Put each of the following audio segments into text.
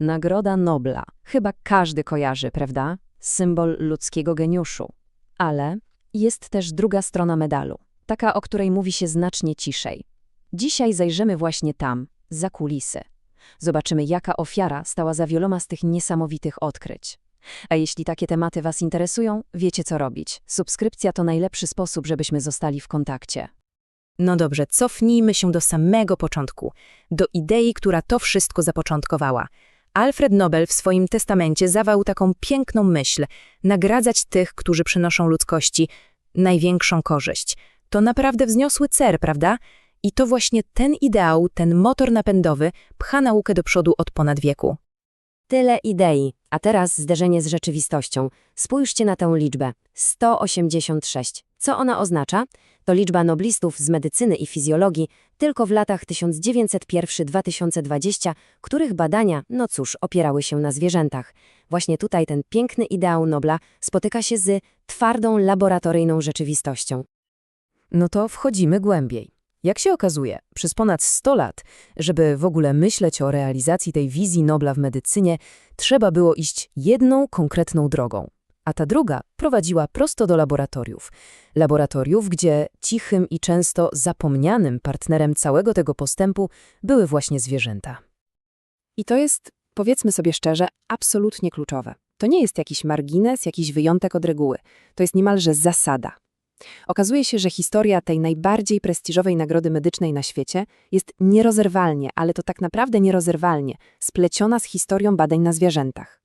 Nagroda Nobla. Chyba każdy kojarzy, prawda? Symbol ludzkiego geniuszu. Ale jest też druga strona medalu, taka, o której mówi się znacznie ciszej. Dzisiaj zajrzymy właśnie tam, za kulisy. Zobaczymy, jaka ofiara stała za wieloma z tych niesamowitych odkryć. A jeśli takie tematy Was interesują, wiecie co robić. Subskrypcja to najlepszy sposób, żebyśmy zostali w kontakcie. No dobrze, cofnijmy się do samego początku, do idei, która to wszystko zapoczątkowała. Alfred Nobel w swoim testamencie zawarł taką piękną myśl nagradzać tych, którzy przynoszą ludzkości największą korzyść. To naprawdę wzniosły cer, prawda? I to właśnie ten ideał, ten motor napędowy pcha naukę do przodu od ponad wieku. Tyle idei, a teraz zderzenie z rzeczywistością. Spójrzcie na tę liczbę 186. Co ona oznacza? To liczba noblistów z medycyny i fizjologii tylko w latach 1901-2020, których badania, no cóż, opierały się na zwierzętach. Właśnie tutaj ten piękny ideał Nobla spotyka się z twardą laboratoryjną rzeczywistością. No to wchodzimy głębiej. Jak się okazuje, przez ponad 100 lat, żeby w ogóle myśleć o realizacji tej wizji Nobla w medycynie, trzeba było iść jedną konkretną drogą. A ta druga prowadziła prosto do laboratoriów. Laboratoriów, gdzie cichym i często zapomnianym partnerem całego tego postępu były właśnie zwierzęta. I to jest, powiedzmy sobie szczerze, absolutnie kluczowe. To nie jest jakiś margines, jakiś wyjątek od reguły. To jest niemalże zasada. Okazuje się, że historia tej najbardziej prestiżowej nagrody medycznej na świecie jest nierozerwalnie, ale to tak naprawdę nierozerwalnie, spleciona z historią badań na zwierzętach.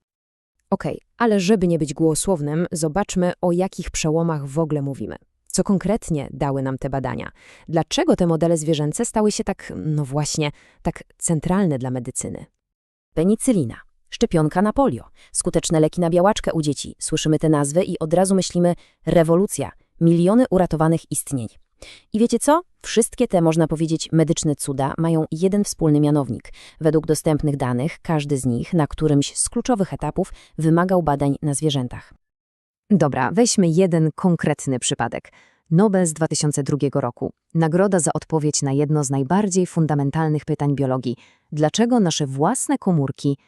Okej, ale żeby nie być głosownym, zobaczmy o jakich przełomach w ogóle mówimy. Co konkretnie dały nam te badania? Dlaczego te modele zwierzęce stały się tak, no właśnie, tak centralne dla medycyny? Penicylina, szczepionka na polio, skuteczne leki na białaczkę u dzieci. Słyszymy te nazwy i od razu myślimy rewolucja, miliony uratowanych istnień. I wiecie co? Wszystkie te, można powiedzieć, medyczne cuda mają jeden wspólny mianownik. Według dostępnych danych, każdy z nich na którymś z kluczowych etapów wymagał badań na zwierzętach. Dobra, weźmy jeden konkretny przypadek. Nobel z 2002 roku. Nagroda za odpowiedź na jedno z najbardziej fundamentalnych pytań biologii. Dlaczego nasze własne komórki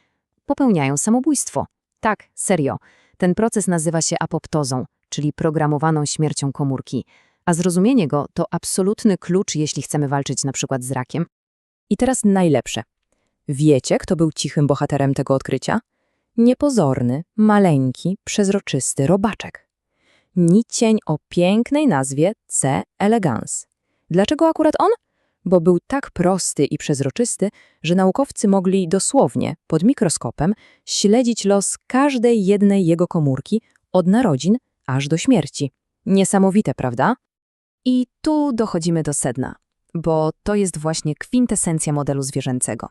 popełniają samobójstwo? Tak, serio. Ten proces nazywa się apoptozą, czyli programowaną śmiercią komórki a zrozumienie go to absolutny klucz, jeśli chcemy walczyć na przykład z rakiem. I teraz najlepsze. Wiecie, kto był cichym bohaterem tego odkrycia? Niepozorny, maleńki, przezroczysty robaczek. Nicień o pięknej nazwie C. elegans. Dlaczego akurat on? Bo był tak prosty i przezroczysty, że naukowcy mogli dosłownie, pod mikroskopem, śledzić los każdej jednej jego komórki od narodzin aż do śmierci. Niesamowite, prawda? I tu dochodzimy do sedna, bo to jest właśnie kwintesencja modelu zwierzęcego.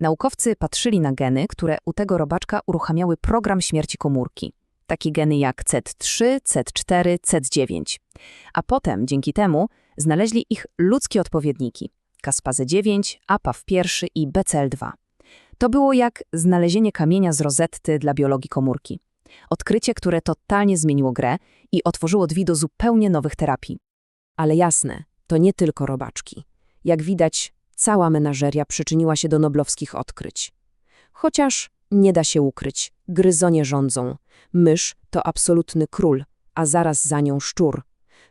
Naukowcy patrzyli na geny, które u tego robaczka uruchamiały program śmierci komórki. Takie geny jak CET3, CET4, CET9. A potem, dzięki temu, znaleźli ich ludzkie odpowiedniki Caspase9, APAF1 i BCL2. To było jak znalezienie kamienia z rozetty dla biologii komórki. Odkrycie, które totalnie zmieniło grę i otworzyło drzwi do zupełnie nowych terapii. Ale jasne, to nie tylko robaczki. Jak widać, cała menażeria przyczyniła się do noblowskich odkryć. Chociaż nie da się ukryć, gryzonie rządzą. Mysz to absolutny król, a zaraz za nią szczur.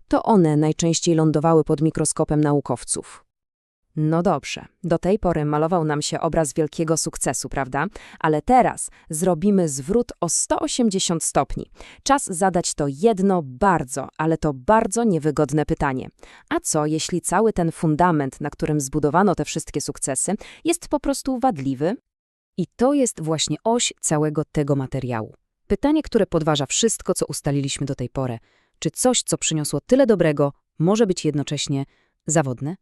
To one najczęściej lądowały pod mikroskopem naukowców. No dobrze, do tej pory malował nam się obraz wielkiego sukcesu, prawda? Ale teraz zrobimy zwrót o 180 stopni. Czas zadać to jedno bardzo, ale to bardzo niewygodne pytanie. A co, jeśli cały ten fundament, na którym zbudowano te wszystkie sukcesy, jest po prostu wadliwy? I to jest właśnie oś całego tego materiału. Pytanie, które podważa wszystko, co ustaliliśmy do tej pory. Czy coś, co przyniosło tyle dobrego, może być jednocześnie zawodne?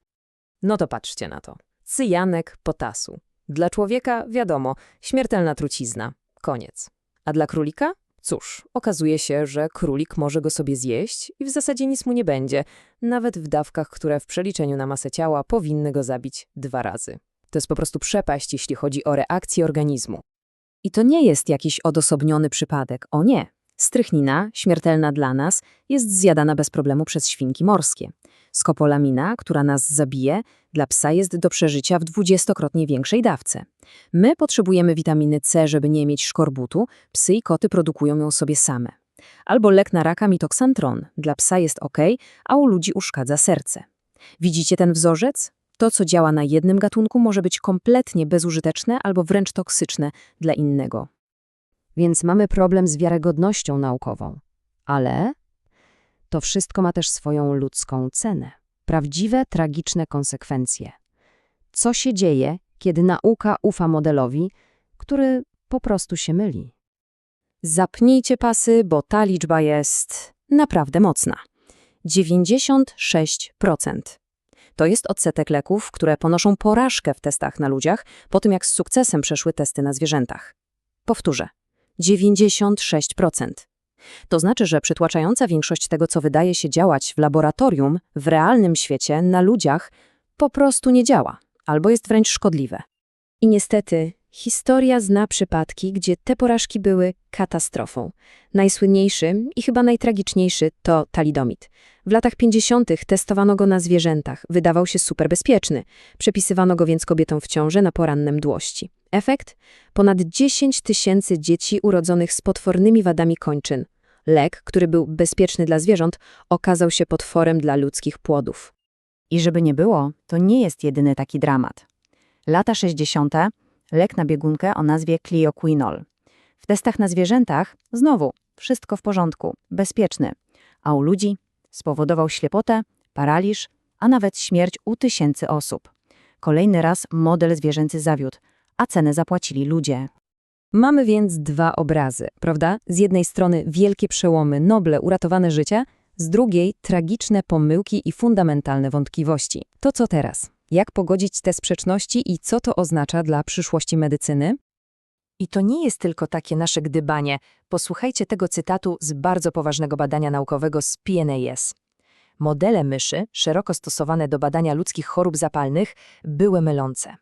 No to patrzcie na to. Cyjanek potasu. Dla człowieka, wiadomo, śmiertelna trucizna. Koniec. A dla królika? Cóż, okazuje się, że królik może go sobie zjeść i w zasadzie nic mu nie będzie, nawet w dawkach, które w przeliczeniu na masę ciała powinny go zabić dwa razy. To jest po prostu przepaść, jeśli chodzi o reakcję organizmu. I to nie jest jakiś odosobniony przypadek, o nie. Strychnina, śmiertelna dla nas, jest zjadana bez problemu przez świnki morskie. Skopolamina, która nas zabije, Dla psa jest do przeżycia w dwudziestokrotnie większej dawce. My potrzebujemy witaminy C, żeby nie mieć szkorbutu, psy i koty produkują ją sobie same. Albo lek na raka mitoksantron. Dla psa jest ok, a u ludzi uszkadza serce. Widzicie ten wzorzec? To, co działa na jednym gatunku, może być kompletnie bezużyteczne albo wręcz toksyczne dla innego. Więc mamy problem z wiarygodnością naukową. Ale to wszystko ma też swoją ludzką cenę. Prawdziwe, tragiczne konsekwencje. Co się dzieje, kiedy nauka ufa modelowi, który po prostu się myli? Zapnijcie pasy, bo ta liczba jest naprawdę mocna. 96%. To jest odsetek leków, które ponoszą porażkę w testach na ludziach po tym, jak z sukcesem przeszły testy na zwierzętach. Powtórzę. 96%. To znaczy, że przytłaczająca większość tego, co wydaje się działać w laboratorium, w realnym świecie, na ludziach, po prostu nie działa, albo jest wręcz szkodliwe. I niestety, historia zna przypadki, gdzie te porażki były katastrofą. Najsłynniejszy i chyba najtragiczniejszy to talidomid. W latach 50. testowano go na zwierzętach, wydawał się super bezpieczny. Przepisywano go więc kobietom w ciąży na poranne mdłości. Efekt? Ponad 10 tysięcy dzieci urodzonych z potwornymi wadami kończyn. Lek, który był bezpieczny dla zwierząt, okazał się potworem dla ludzkich płodów. I żeby nie było, to nie jest jedyny taki dramat. Lata 60. lek na biegunkę o nazwie Clioquinol. W testach na zwierzętach znowu wszystko w porządku, bezpieczny, a u ludzi spowodował ślepotę, paraliż, a nawet śmierć u tysięcy osób. Kolejny raz model zwierzęcy zawiódł, a cenę zapłacili ludzie. Mamy więc dwa obrazy, prawda? Z jednej strony wielkie przełomy, noble, uratowane życia, z drugiej tragiczne pomyłki i fundamentalne wątpliwości. To co teraz? Jak pogodzić te sprzeczności i co to oznacza dla przyszłości medycyny? I to nie jest tylko takie nasze gdybanie. Posłuchajcie tego cytatu z bardzo poważnego badania naukowego z PNAS. Modele myszy, szeroko stosowane do badania ludzkich chorób zapalnych, były mylące.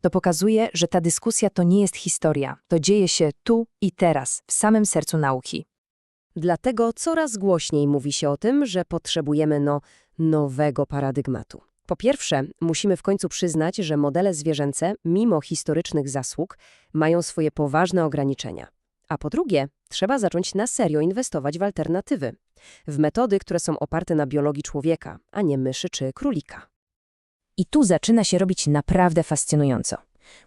To pokazuje, że ta dyskusja to nie jest historia, to dzieje się tu i teraz, w samym sercu nauki. Dlatego coraz głośniej mówi się o tym, że potrzebujemy no, nowego paradygmatu. Po pierwsze, musimy w końcu przyznać, że modele zwierzęce, mimo historycznych zasług, mają swoje poważne ograniczenia. A po drugie, trzeba zacząć na serio inwestować w alternatywy, w metody, które są oparte na biologii człowieka, a nie myszy czy królika. I tu zaczyna się robić naprawdę fascynująco.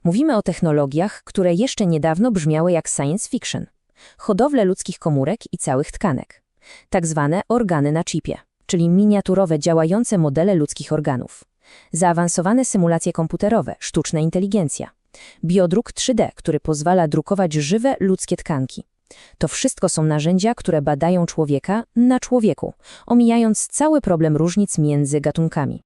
Mówimy o technologiach, które jeszcze niedawno brzmiały jak science fiction. Hodowlę ludzkich komórek i całych tkanek. Tak zwane organy na chipie, czyli miniaturowe działające modele ludzkich organów. Zaawansowane symulacje komputerowe, sztuczna inteligencja. Biodruk 3D, który pozwala drukować żywe ludzkie tkanki. To wszystko są narzędzia, które badają człowieka na człowieku, omijając cały problem różnic między gatunkami.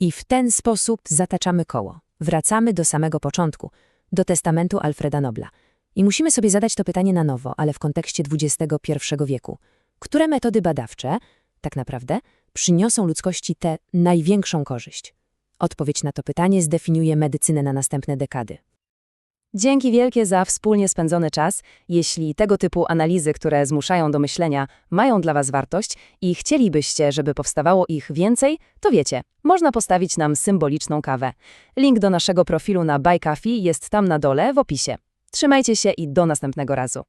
I w ten sposób zataczamy koło. Wracamy do samego początku, do testamentu Alfreda Nobla. I musimy sobie zadać to pytanie na nowo, ale w kontekście XXI wieku. Które metody badawcze, tak naprawdę, przyniosą ludzkości tę największą korzyść? Odpowiedź na to pytanie zdefiniuje medycynę na następne dekady. Dzięki wielkie za wspólnie spędzony czas. Jeśli tego typu analizy, które zmuszają do myślenia, mają dla Was wartość i chcielibyście, żeby powstawało ich więcej, to wiecie, można postawić nam symboliczną kawę. Link do naszego profilu na Buy jest tam na dole w opisie. Trzymajcie się i do następnego razu.